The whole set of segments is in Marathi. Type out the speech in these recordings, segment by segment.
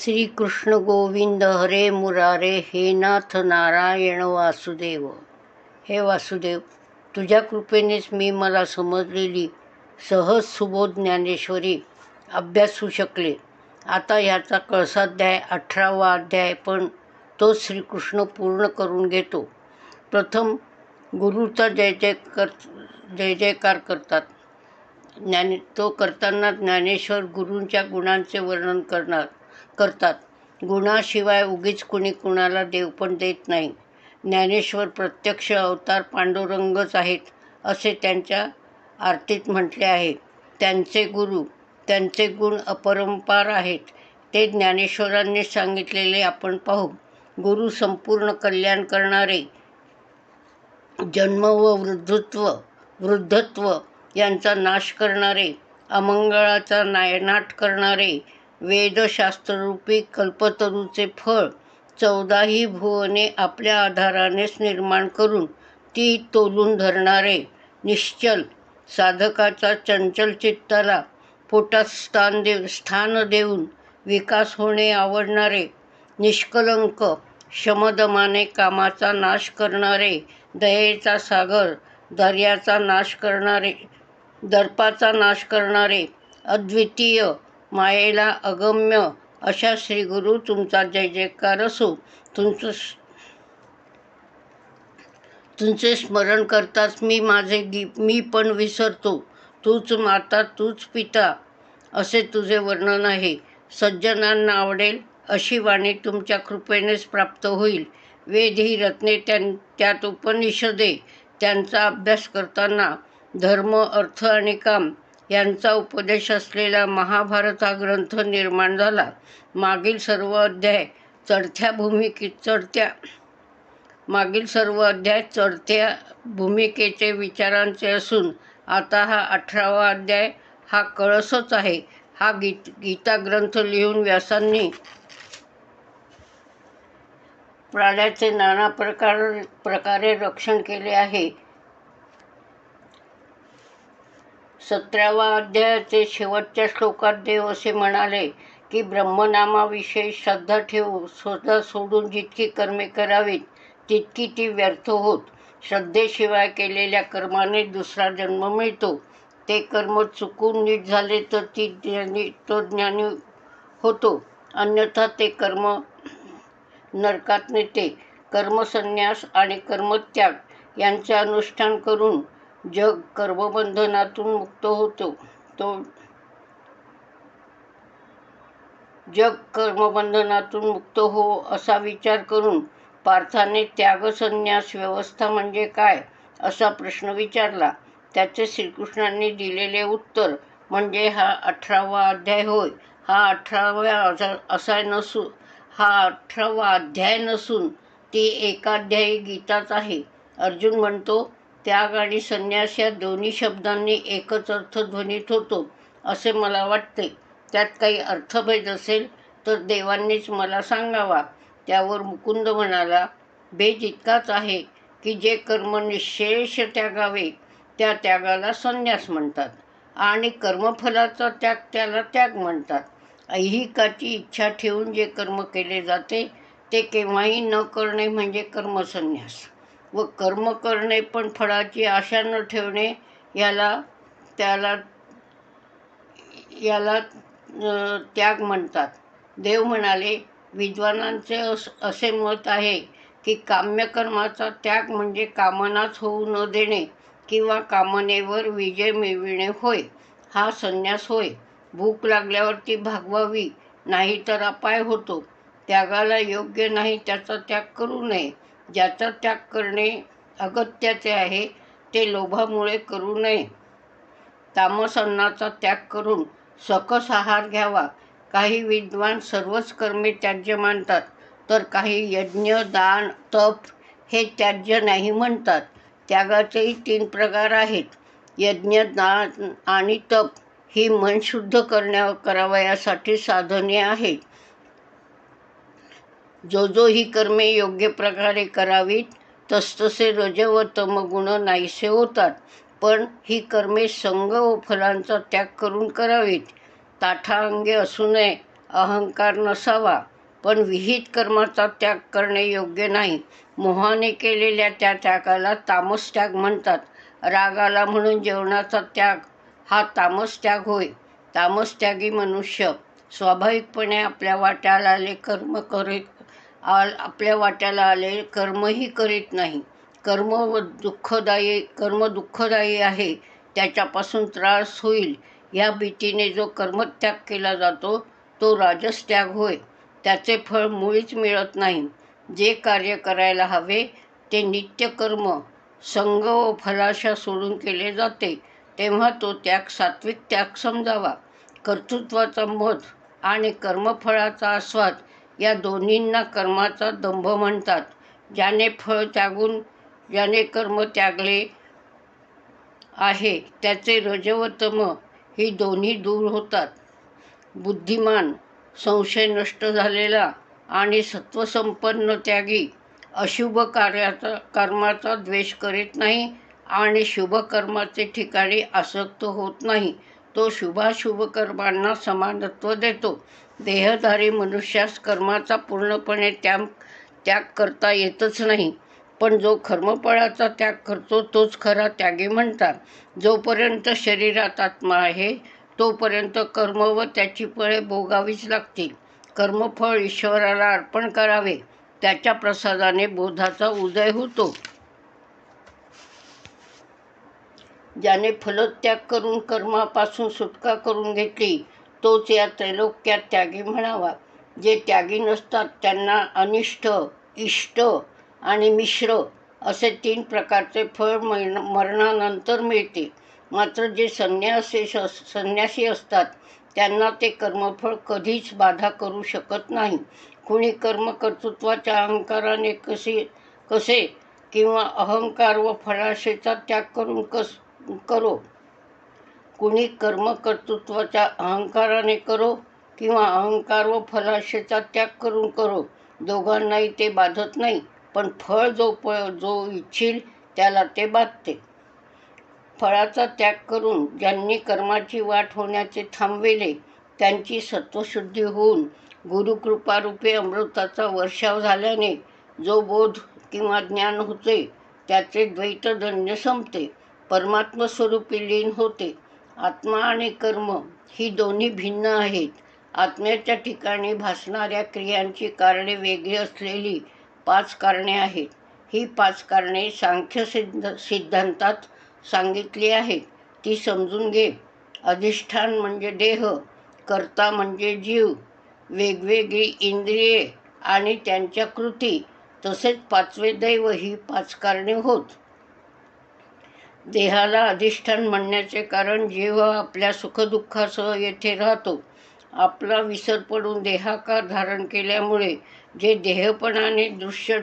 श्रीकृष्ण गोविंद हरे मुरारे हे नाथ नारायण वासुदेव. हे वासुदेव तुझ्या कृपेनेच मी मला समजलेली सहज सुबोध ज्ञानेश्वरी अभ्यासू शकले. आता ह्याचा कळसाध्याय अठरावा अध्याय पण तो श्रीकृष्ण पूर्ण करून घेतो. प्रथम गुरुचा जय जय कर जय जयकार करतात. ज्ञाने तो करताना ज्ञानेश्वर गुरूंच्या गुणांचे वर्णन करणार. करतात. गुणाशिवाय उगीच कुणी कुणाला देव पण देत नाही. ज्ञानेश्वर प्रत्यक्ष अवतार पांडुरंगच आहेत असे त्यांच्या आरतीत म्हटले आहे. त्यांचे गुरु त्यांचे गुण अपरंपार आहेत ते ज्ञानेश्वरांनी सांगितलेले आपण पाहू. गुरु संपूर्ण कल्याण करणारे जन्म व वृद्धत्व वृद्धत्व यांचा नाश करणारे अमंगळाचा नायनाट करणारे वेदशास्त्ररूपी कल्पतरूचे फळ चौदाही भुवने आपल्या आधारानेच निर्माण करून ती तोलून धरणारे निश्चल साधकाचा चंचल चित्ताला पोटात स्थान देव स्थान देऊन विकास होणे आवडणारे निष्कलंक शमदमाने कामाचा नाश करणारे दयेचा सागर दर्याचा नाश करणारे दर्पाचा नाश करणारे अद्वितीय मायेला अगम्य अशा श्रीगुरु तुमचा जय जयकार असो. तुमचं तुमचे स्मरण करताच मी माझे गी मी पण विसरतो. तूच माता तूच पिता असे तुझे वर्णन आहे. सज्जनांना आवडेल अशी वाणी तुमच्या कृपेनेच प्राप्त होईल. वेद ही रत्ने त्यां त्यात उपनिषदे त्यांचा अभ्यास करताना धर्म अर्थ आणि काम यांचा उपदेश असलेला महाभारत हा ग्रंथ निर्माण झाला. मागील सर्व अध्याय चढत्या भूमिकेत चढत्या मागील सर्व अध्याय चढत्या भूमिकेचे विचारांचे असून आता हा अठरावा अध्याय हा कळसच आहे. हा गीत गीता ग्रंथ लिहून व्यासांनी प्राण्याचे नाना प्रकार प्रकारे रक्षण केले आहे. सतरावा अध्यायाचे शेवटच्या श्लोकात देव असे म्हणाले की ब्रह्मनामाविषयी श्रद्धा ठेवू स्वतः सोडून जितकी कर्मे करावीत तितकी ती व्यर्थ होत. श्रद्धेशिवाय केलेल्या कर्माने दुसरा जन्म मिळतो. ते कर्म चुकून नीट झाले तर ती ज्ञानी तो ज्ञानी होतो. अन्यथा ते कर्म नरकात नेते. कर्मसन्यास आणि कर्मत्याग यांचे अनुष्ठान करून जग कर्मबंधनातून मुक्त होतो. तो जग कर्मबंधनातून मुक्त हो असा विचार करून पार्थाने त्यागसंन्यास व्यवस्था म्हणजे काय असा प्रश्न विचारला. त्याचे श्रीकृष्णांनी दिलेले उत्तर म्हणजे हा अठरावा अध्याय होय. हा अठराव्या असा नसून हा अठरावा अध्याय नसून ती एकाध्यायी गीताच आहे. अर्जुन म्हणतो त्याग आणि संन्यास या दोन्ही शब्दांनी एकच अर्थ ध्वनित होतो असे मला वाटते. त्यात काही अर्थभेद असेल तर देवांनीच मला सांगावा. त्यावर मुकुंद म्हणाला भेद इतकाच आहे की जे कर्म निशेष त्यागावे त्या त्यागाला संन्यास म्हणतात आणि कर्मफलाचा त्याग त्याला त्याग म्हणतात. ऐहिकाची इच्छा ठेवून जे कर्म केले जाते ते केव्हाही न करणे म्हणजे कर्मसन्यास. व कर्म करणे पण फळाची आशा न ठेवणे याला त्याला याला त्याग म्हणतात. देव म्हणाले विद्वानांचे अस असे मत आहे की काम्यकर्माचा त्याग म्हणजे कामनाच होऊ न देणे किंवा कामनेवर विजय मिळविणे होय. हा संन्यास होय. भूक लागल्यावर ती भागवावी नाही तर अपाय होतो. त्यागाला योग्य नाही त्याचा त्याग करू नये. ज्याचा त्याग करणे अगत्याचे आहे ते लोभामुळे करू नये. तामस अन्नाचा त्याग करून सकस आहार घ्यावा. काही विद्वान सर्वच कर्मे त्याज्य मानतात तर काही यज्ञ दान तप हे त्याज्य नाही म्हणतात. त्यागाचेही तीन प्रकार आहेत. यज्ञ दान आणि तप ही मन शुद्ध करण्या करावयासाठी साधने आहेत. जो जो ही कर्मे योग्य प्रकारे करावीत तसतसे रज व तमगुण नाहीसे होतात. पण ही कर्मे संग व फलांचा त्याग करून करावीत. ताठा अंगे असू नये अहंकार नसावा पण विहित कर्माचा त्याग करणे योग्य नाही. मोहाने केलेल्या त्या त्यागाला तामस त्याग म्हणतात. रागाला म्हणून जेवणाचा त्याग हा तामस त्याग होय. तामस त्यागी मनुष्य स्वाभाविकपणे आपल्या वाट्याला आले कर्म करीत आल आपल्या वाट्याला आले कर्मही करीत नाही. कर्म व दुःखदायी कर्म दुःखदायी आहे त्याच्यापासून त्रास होईल. या भीतीने जो कर्मत्याग केला जातो तो राजस त्याग होय. त्याचे फळ मुळीच मिळत नाही. जे कार्य करायला हवे ते नित्यकर्म संग व फलाशा सोडून केले जाते. तेव्हा तो त्याग सात्विक त्याग समजावा. कर्तृत्वाचा मध आणि कर्मफळाचा आस्वाद या दोन्हींना कर्माचा दंभ म्हणतात. ज्याने फळ त्यागून ज्याने कर्म त्यागले आहे त्याचे रज व तम ही दोन्ही दूर होतात. बुद्धिमान संशय नष्ट झालेला आणि सत्वसंपन्न त्यागी अशुभ कार्याचा कर्माचा द्वेष करीत नाही आणि शुभ कर्माचे ठिकाणी आसक्त होत नाही. तो शुभाशुभ कर्मांना समानत्व देतो. देहधारी मनुष्यास कर्माचा पूर्णपणे त्याग त्याग करता येतच नाही. पण जो कर्मफळाचा त्याग करतो तोच खरा त्यागी म्हणतात. जोपर्यंत शरीरात आत्मा आहे तोपर्यंत कर्म व त्याची फळे भोगावीच लागतील. कर्मफळ ईश्वराला अर्पण करावे. त्याच्या प्रसादाने बोधाचा उदय होतो. ज्याने फलत्याग करून कर्मापासून सुटका करून घेतली तोच या त्रैलोक्यात त्यागी म्हणावा. जे त्यागी नसतात त्यांना अनिष्ट इष्ट आणि मिश्र असे तीन प्रकारचे फळ मरणानंतर मिळते. मात्र जे संन्यासी संन्यासी असतात त्यांना ते कर्मफळ कधीच बाधा करू शकत नाही. कुणी कर्म कर्तृत्वाच्या अहंकाराने कसे कसे किंवा अहंकार व फळाशेचा त्याग करून कस करो. कुणी कर्मकर्तृत्वाच्या अहंकाराने करो किंवा अहंकार व फलाशेचा त्याग करून करो. दोघांनाही ते बाधत नाही पण फळ जो प जो इच्छिल त्याला ते बाधते. फळाचा त्याग करून ज्यांनी कर्माची वाट होण्याचे थांबविले त्यांची सत्वशुद्धी होऊन गुरुकृपारूपे अमृताचा वर्षाव झाल्याने जो बोध किंवा ज्ञान होते त्याचे द्वैतदन्य संपते. परमात्मस्वरूपी लीन होते. आत्मा आणि कर्म ही दोन्ही भिन्न आहेत. आत्म्याच्या ठिकाणी भासणाऱ्या क्रियांची कारणे वेगळी असलेली पाच कारणे आहेत. ही पाच कारणे सांख्य सिद्ध सिद्धांतात सांगितली आहेत. ती समजून घे. अधिष्ठान म्हणजे देह कर्ता म्हणजे जीव. वेगवेगळी इंद्रिये आणि त्यांच्या कृती तसेच पाचवे दैव ही पाच कारणे होत. देहाला अधिष्ठान म्हणण्याचे कारण जेव्हा आपल्या सुखदुःखासह येथे राहतो आपला विसर पडून देहाकार धारण केल्यामुळे जे देहपणाने दृश्य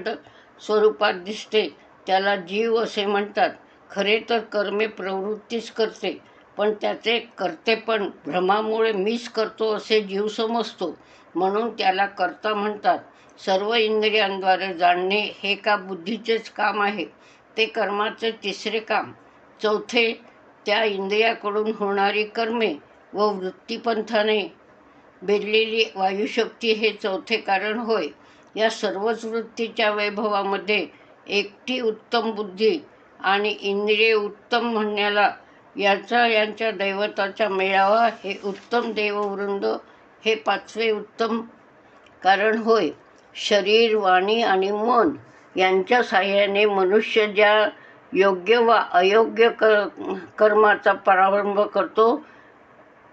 स्वरूपात दिसते त्याला जीव असे म्हणतात. खरे तर कर्मे प्रवृत्तीच करते पण त्याचे कर्तेपण भ्रमामुळे मीच करतो असे जीव समजतो म्हणून त्याला कर्ता म्हणतात. सर्व इंद्रियांद्वारे जाणणे हे का बुद्धीचेच काम आहे? ते कर्माचे तिसरे काम. चौथे त्या इंद्रियाकडून होणारी कर्मे व वृत्तीपंथाने बेरलेली वायुशक्ती हे चौथे कारण होय. या सर्वच वृत्तीच्या वैभवामध्ये एकटी उत्तम बुद्धी आणि इंद्रिय उत्तम म्हणण्याला याचा यांच्या दैवताचा मेळावा हे उत्तम देववृंद हे पाचवे उत्तम कारण होय. शरीर वाणी आणि मन यांच्या साह्याने मनुष्य ज्या योग्य वा अयोग्य कर कर्माचा प्रारंभ करतो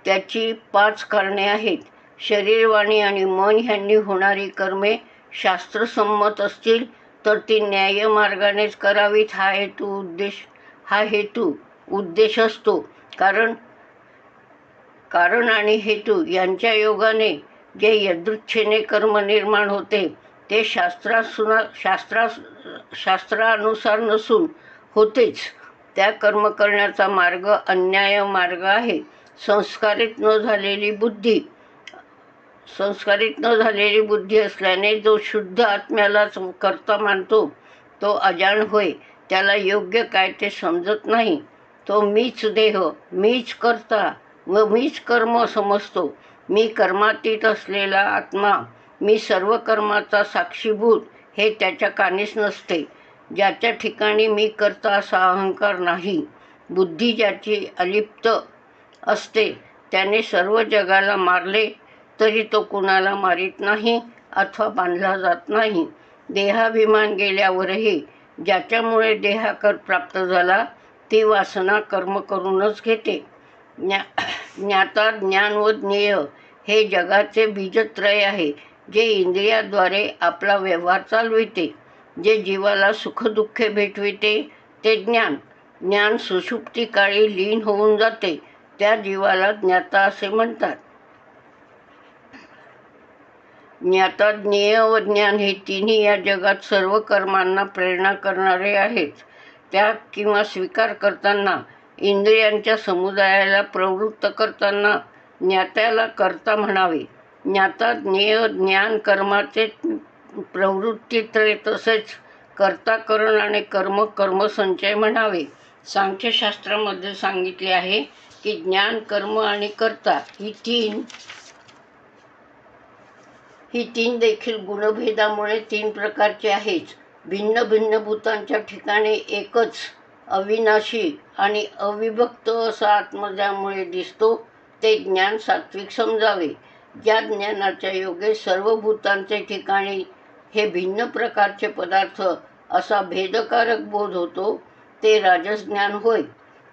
त्याची पाच कारणे आहेत. शरीरवाणी आणि मन ह्यांनी होणारी कर्मे शास्त्रसंमत असतील तर ती न्यायमार्गानेच करावीत. हा हेतू उद्देश हा हेतू उद्देश असतो. कारण कारण आणि हेतू यांच्या योगाने जे यदृच्छेने कर्म निर्माण होते ते शास्त्रासुना शास्त्रा शास्त्रानुसार नसून होतेच. त्या कर्म करण्याचा मार्ग अन्याय मार्ग आहे. संस्कारित न झालेली बुद्धी संस्कारित न झालेली बुद्धी असल्याने जो शुद्ध आत्म्यालाच करता मानतो तो अजाण होय. त्याला योग्य काय ते समजत नाही. तो मीच देह मीच करता व मीच कर्म समजतो. मी कर्मातीत असलेला आत्मा मी सर्व कर्माचा साक्षीभूत हे त्याच्या कानीच नसते. ज्याच्या ठिकाणी मी करता असा अहंकार नाही. बुद्धी ज्याची अलिप्त असते त्याने सर्व जगाला मारले तरी तो कुणाला मारीत नाही अथवा बांधला जात नाही. देहाभिमान गेल्यावरही ज्याच्यामुळे देहाकर प्राप्त झाला ती वासना कर्म करूनच घेते. ज्ञा ज्ञाता ज्ञान व ज्ञेय हे जगाचे बीजत्रय आहे जे इंद्रियाद्वारे आपला व्यवहार चालविते. जे जीवाला सुखदुःखे भेटविते ते ज्ञान. ज्ञान सुषुप्ती काळी लीन होऊन जाते त्या जीवाला ज्ञाता असे म्हणतात. ज्ञाता ज्ञेय व ज्ञान हे तिन्ही या जगात सर्व कर्मांना प्रेरणा करणारे आहेत. त्या किंवा स्वीकार करताना इंद्रियांच्या समुदायाला प्रवृत्त करताना ज्ञात्याला कर्ता म्हणावे. ज्ञाता ज्ञेय ज्ञान कर्माचे प्रवृत्तीत्रय तसेच. कर्ता करण आणि कर्म कर्मसंचय म्हणावे. सांख्यशास्त्रामध्ये सांगितले आहे की ज्ञान कर्म आणि कर्ता ही तीन ही तीन देखील गुणभेदामुळे तीन प्रकारचे आहेच भिन्न भिन्न भूतांच्या ठिकाणी एकच अविनाशी आणि अविभक्त असा आत्मज्यामुळे दिसतो ते ज्ञान सात्विक समजावे. ज्या ज्ञानाच्या योगे सर्व भूतांचे ठिकाणी हे भिन्न प्रकारचे पदार्थ असा भेदकारक बोध होतो ते राजज्ञान होय.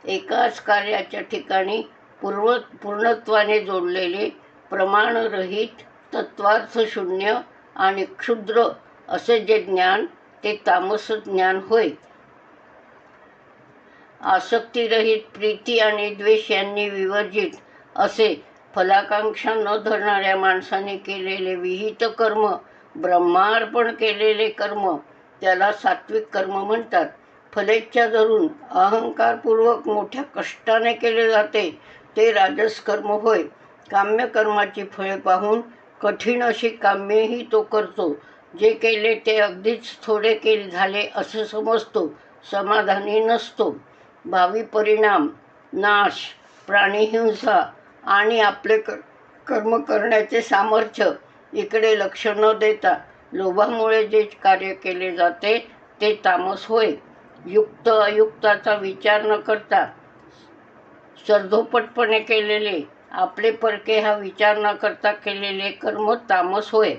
एकाच कार्याच्या ठिकाणी पूर्व पूर्णत्वाने जोडलेले प्रमाणरहित तत्वार्थ शून्य आणि क्षुद्र असे जे ज्ञान ते तामस ज्ञान होय. आसक्तीरहित प्रीती आणि द्वेष यांनी विवर्जित असे फलाकांक्षा न धरणाऱ्या माणसाने केलेले विहित कर्म ब्रह्मार्पण केलेले कर्म त्याला सात्विक कर्म म्हणतात. फलेच्छा धरून अहंकारपूर्वक मोठ्या कष्टाने केले जाते. ते राजस कर्म होय. काम्यकर्माची फळे पाहून कठीण अशी काम्येही तो करतो. जे केले ते अगदीच थोडे केले झाले असे समजतो. समाधानी नसतो. भावी परिणाम नाश प्राणीहिंसा आणि आपले क कर्म करण्याचे सामर्थ्य इकडे लक्ष न देता लोभामुळे जे कार्य केले जाते ते तामस होय. युक्त अयुक्ताचा विचार न करता सर्धोपटपणे केलेले आपले परके हा विचार न करता केलेले कर्म तामस होय.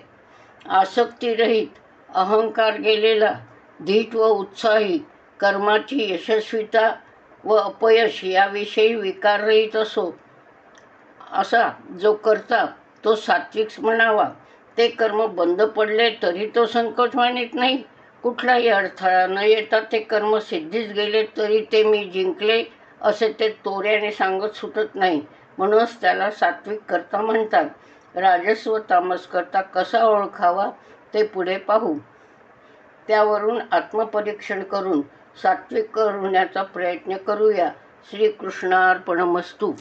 आसक्तीरहित अहंकार गेलेला धीट व उत्साही कर्माची यशस्वीता व अपयश याविषयी विकाररहित असो असा जो करता तो सात्विक म्हणावा. ते कर्म बंद पडले तरी तो संकोच मानित नाही. कुठलाही अडथळा न येता ते कर्म सिद्धीच गेले तरी ते मी जिंकले असे ते तोऱ्याने सांगत सुटत नाही. म्हणूनच त्याला सात्विक करता म्हणतात. राजस्व तामस करता कसा ओळखावा ते पुढे पाहू. त्यावरून आत्मपरीक्षण करून सात्विक करण्याचा प्रयत्न करूया. श्रीकृष्णार्पणमस्तू.